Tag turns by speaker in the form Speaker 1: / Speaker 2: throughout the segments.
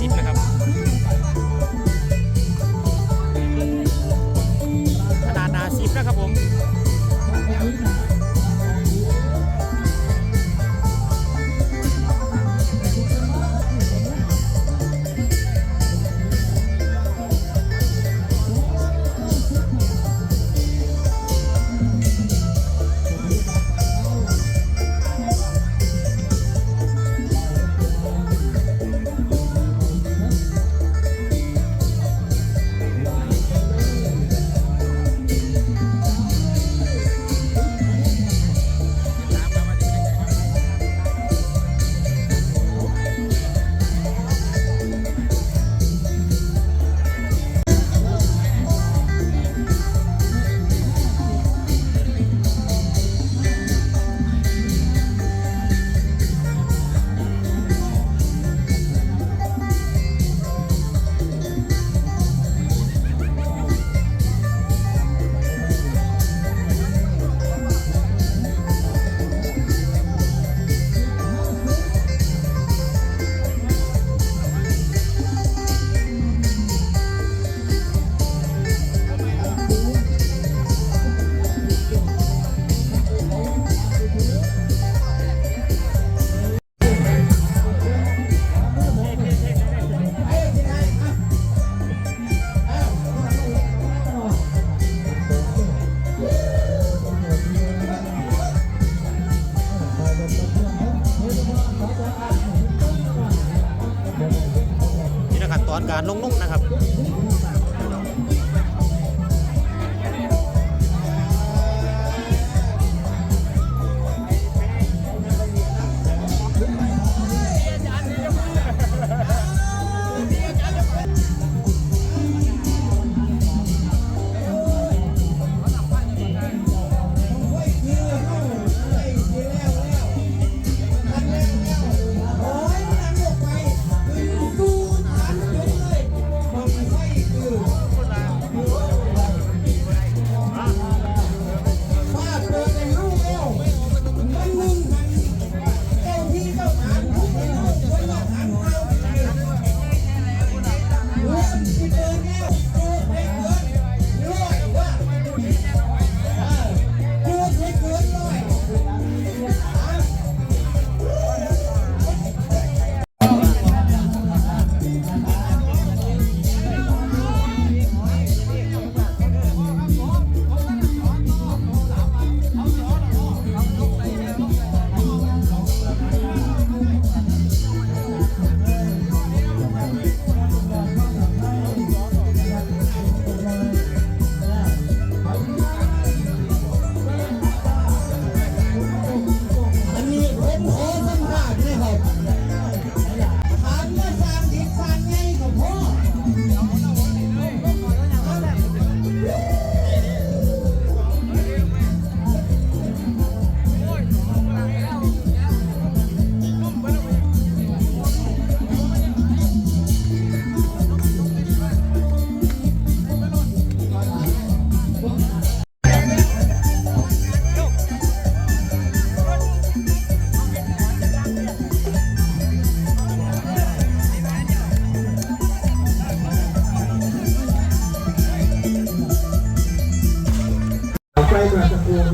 Speaker 1: สิบนะครับ อนการลงนุ่งนะครับ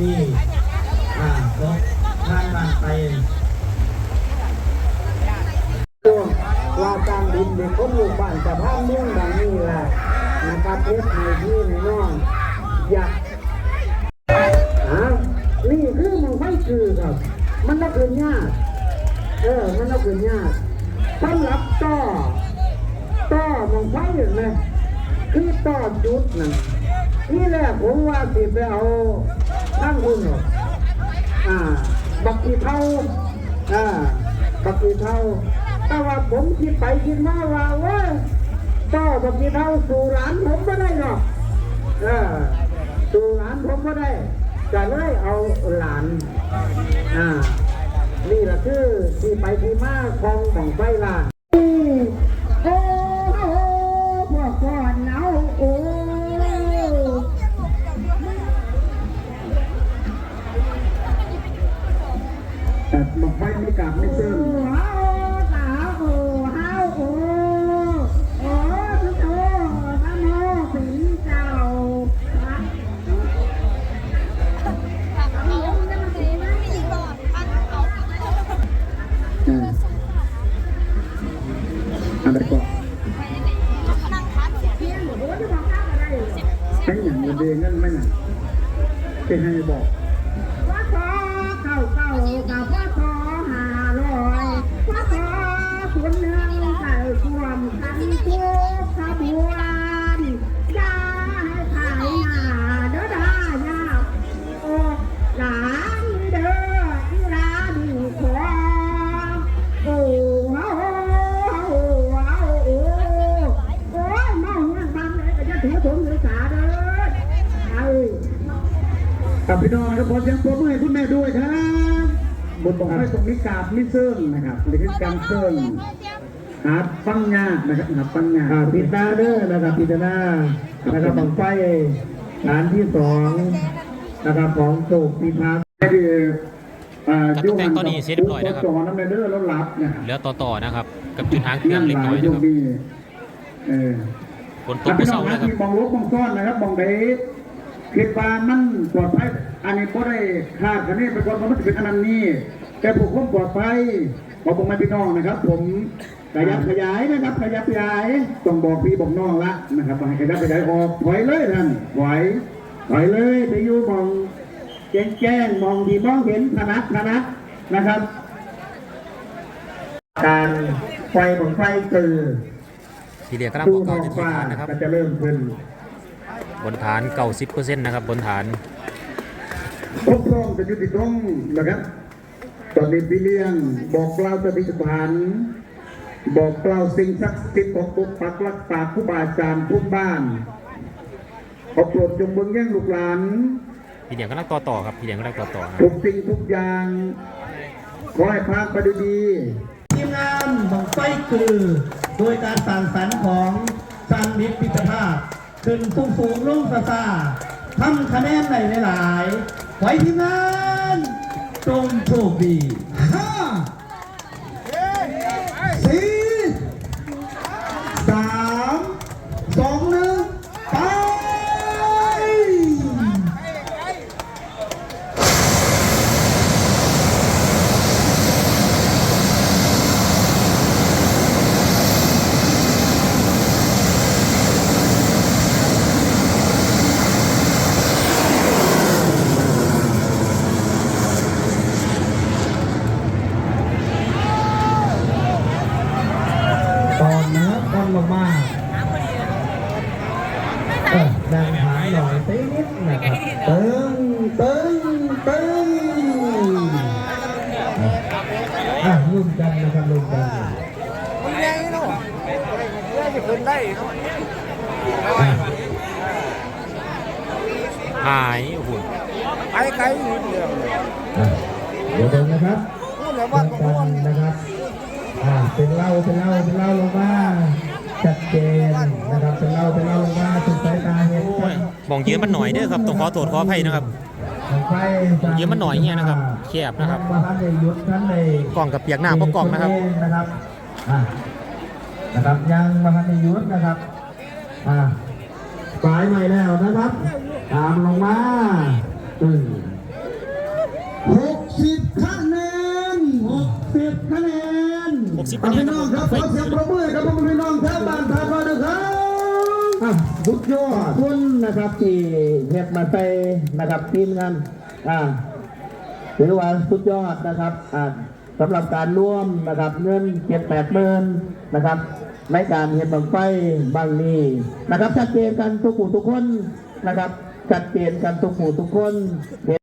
Speaker 2: นี้อ่าก็ทางบ้านไปวงว่าการดินเด็กคนอยู่บ้านจะพาเมืองดังนี้แหละนะครับเพชรในที่ในน้องอยากอ่านี่คือมันไฟคือครับ มันต้องเป็นยากเออมันต้องเป็นยากสำหรับต่อต่อมันไฟเห็นไหมคือต่อจุดนั่นนี่แหละผมว่าสิไปเอา ทั้งคุณหรออ่า บักกีเท่าอ่า บักกีเท่าแต่ว่าผมคิดไปคิดมาว่าเว่าต่อบักกีเท่าสู่หลานผมไม่ได้หรอกเออสู่หลานผมไม่ได้จะเลยเอาหลาน อ่า นี่แหละคือที่ไปที่มาของของไฟลาน องเดียวนั่นไม่น่ะเป็นให้บอก
Speaker 3: กับ
Speaker 2: พี่น้องนะครับขอเสียงปรบมือให้คุณแม่ด้วยครับบนบอกให้ตรงนี้กราบมิเซิงนะครับหรือคือการเซิงหาฟังยากนะครับหาฟังยาก
Speaker 4: อ่าพิจารณาเด้อนะครับพิจารณานะครับบังไฟฐานที่สองนะครับของโศกพิพัฒน์
Speaker 2: ก็คืออ่า
Speaker 1: การตกแต่งตอนนี้เสร็จเรียบร้อยนะครับ
Speaker 2: จอน้ำเด้อแล้วหลับนะครับ
Speaker 1: เหลือต่อต่อนะครับ กับจุดหางเครื่องเล็กน้อย
Speaker 2: โช
Speaker 1: นะ
Speaker 2: ค
Speaker 1: ครับ
Speaker 2: ดีเออ
Speaker 1: ฝนตก
Speaker 2: ถ้า
Speaker 1: ไป
Speaker 2: พี่น้
Speaker 1: เศ
Speaker 2: อ
Speaker 1: ร้างแล้ว
Speaker 2: นะ
Speaker 1: ครับ
Speaker 2: ที่มองลบมองซ่อนนะครับมองไหน คิดว่ามันปลอดภัยอันนี้ก็ได้คาดคะเนไปก่อนว่ามันจะเป็นอันนั้นนี่แต่ผมก็ปลอดภัยบอกผมมาพี่น้องนะครับ ผมขยับขยายนะครับขยับขยายต้องบอกพี่บอกน้องละนะครับว่าให้ขยับขยายออกถอยเลยท่านถอยถอยเลยไปอยู่มองแจ้งแจ้งมองดีมองเห็นถนัดถนัดนะครับ
Speaker 4: การไฟบังไฟคือ
Speaker 1: ทีเดียวกำลัง
Speaker 4: ตู้
Speaker 1: บอก
Speaker 4: ท
Speaker 1: เก่า
Speaker 4: อง
Speaker 1: จะที่
Speaker 4: ฟ้า
Speaker 1: ฐานนะครับ
Speaker 4: ก็จะเริ่มขึ้น
Speaker 1: บนฐานเก่าสิบเปอร์เซ็นต์นะครับบนฐาน
Speaker 2: ครบรองจะยุติตรงนะครับ ตอนนี้พี่เลี้ยงบอกเล่าสติปัฏฐาน บอกเล่าสิ่งศักดิ์สิทธิ์ของปกปักรักษาผู้บาอาจารย์ทุกบ้านขอโปรดจงเบิ่งแย่งลูกหลาน
Speaker 1: ทีเดียวกำลังต่อต่อครับทีเดียวกำลังต่อต่อครับ
Speaker 2: ทุกสิ่งทุกอย่างขอให้พาไปด้วยดี
Speaker 4: ทีมงานบังไฟคือ โดยการสั่งสรรค์ของสันนิตพิจภาพ ขึ้นสูงสูงลงซาซาทำคะแนนในหลายๆไว้ทีมงานจงโชคดีห้าสี่สามสองหนึ่งไป ตอนเนื้อตอนลงมาเออดังหายหน่อย ตีนิดนะครับตึงตึงตึงอะรุ่นกันนะครับรุ่นกันอะแรงจะเกินได้
Speaker 1: หายโอ้โห
Speaker 4: อะเดียวเดี๋ยวเดินนะครับเดินกันนะครับอ่าเป็นเล่าเป็นเล่าเป็นเล่าลงมาชัดเจนนะครับเป็นเล่าเป็นเล่าลงมา
Speaker 1: มองเยอะมันหน่อยเด้อครับต้องขอโทษขออภัยนะครับ
Speaker 4: ไฟ
Speaker 1: เยอะมันหน่อยเงี้ยนะครับแคบนะครับ
Speaker 4: มาท่านในยุทธท่านใน
Speaker 1: กล่องกับเปียกหน้าเพราะกล่องนะครับ
Speaker 4: นะครับอะนะครับยังมาท่านในยุทธนะครับอ่าสายใหม่แล้วนะครับ ตามลงมาตึงหกสิบคะแนนหกสิบคะแนน
Speaker 1: 60คะแนน
Speaker 4: พี่น้องครับขอเสียงปรบมื ทุกยอดคุณนะครับที่เฮ็ดมาใส่นะครับทีมงานอ่าถือว่าสุดยอดนะครับอ่าสำหรับการร่วมนะครับเงินเจ็ดแปดหมื่นนะครับในการเห็นบังไฟบางนี้นะครับชัดเจนกันทุกผู้ทุกคนนะครับชัดเจนกันทุกผู้ทุกคน